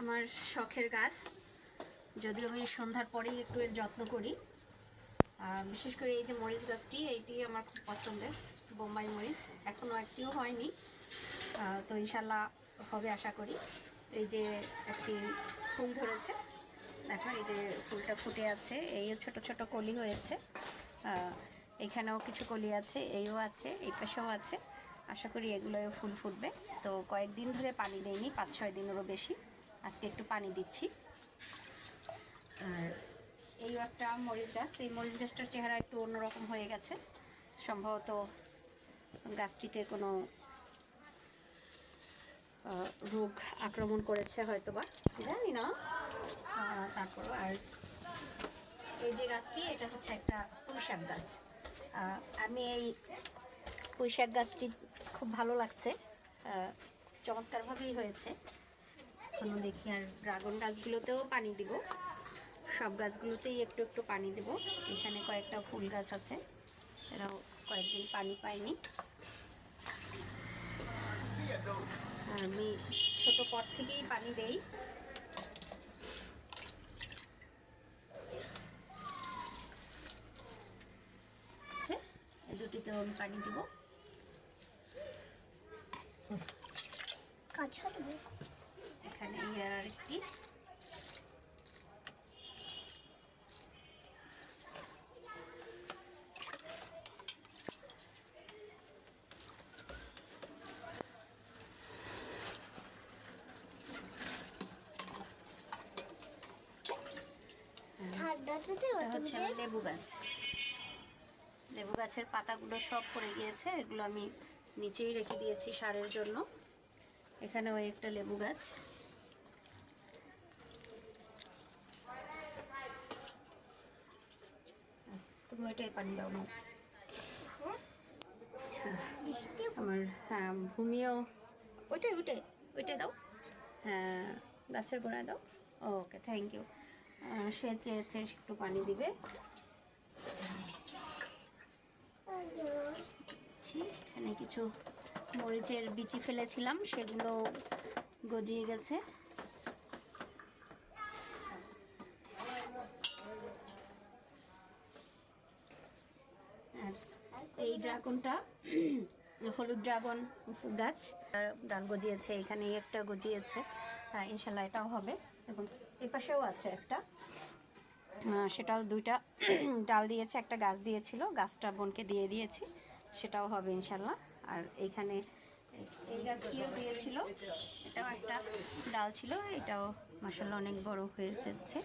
আমার শখের গাছ। যদিও আমি সন্ধ্যার পরেই একটু এর যত্ন করি। বিশেষ করে এই যে মরিচ গাছটি, এইটি আমার খুব পছন্দের, বোম্বাই মরিচ। এখনও একটিও হয়নি। তো ইনশাল্লাহ হবে আশা করি। এই যে একটি ফুল ধরেছে, দেখো এই যে ফুলটা ফুটে আছে এই ছোট ছোট কলি হয়েছে। এখানেও কিছু কলি আছে, এইও আছে, এই পাশেও আছে। আশা করি এগুলোও ফুল ফুটবে। তো কয়েকদিন ধরে পানি দেয়নি পাঁচ ছয় দিনেরও বেশি। আজকে একটু পানি দিচ্ছি। আর এই একটা মরিচ গাছ এই মরিচ গাছটার চেহারা একটু অন্যরকম হয়ে গেছে। সম্ভবত গাছটিতে কোনো রোগ আক্রমণ করেছে হয়তো বা জানি না। আহ, তারপরও আর এই যে গাছটি এটা হচ্ছে একটা পুঁইশাক গাছ। আমি এই পুঁইশাক গাছটি খুব ভালো লাগছে। চমৎকারভাবেই হয়েছে। এখনও দেখি আর ড্রাগন গাছগুলোতেও পানি দিব। সব গাছগুলোতেই একটু একটু পানি দেব। এখানে কয়েকটা ফুল গাছ আছে, এরাও কয়েকদিন পানি পায়নি। আমি ছোট পট থেকেই পানি দেই। দুটিতেও আমি পানি দিব। এখানে এই আর আরেকটি হচ্ছে আমার লেবু গাছ। লেবু গাছের পাতাগুলো সব পড়ে গিয়েছে এগুলো আমি নিচেই রেখে দিয়েছি সারের জন্য। এখানেও একটা লেবু গাছ। ওইটাই পানি দাও না আমার হ্যাঁ ভূমিও ওইটাই ওইটাই ওইটাই দাও। হ্যাঁ গাছের গোড়ায় দাও। ওকে থ্যাংক ইউ সে চেয়েছে একটু পানি দিবে। এখানে কিছু মরিচের বিচি ফেলেছিলাম সেগুলো গজিয়ে গেছে আর এই ড্রাগনটা, হলুদ ড্রাগন গাছ ডাল গজিয়েছে এখানে একটা গজিয়েছে ইনশাল্লাহ এটাও হবে। এবং এই পাশেও আছে একটা সেটাও দুইটা, ডাল দিয়েছে, একটা গাছ দিয়েছিল, গাছটা বোনকে দিয়ে দিয়েছি, সেটাও হবে ইনশাল্লাহ। আর এইখানে এই- এই গাছটিও দিয়েছিল, এটাও একটা ডাল ছিল, এটাও মাসাল্লাহ অনেক বড় হয়ে যাচ্ছে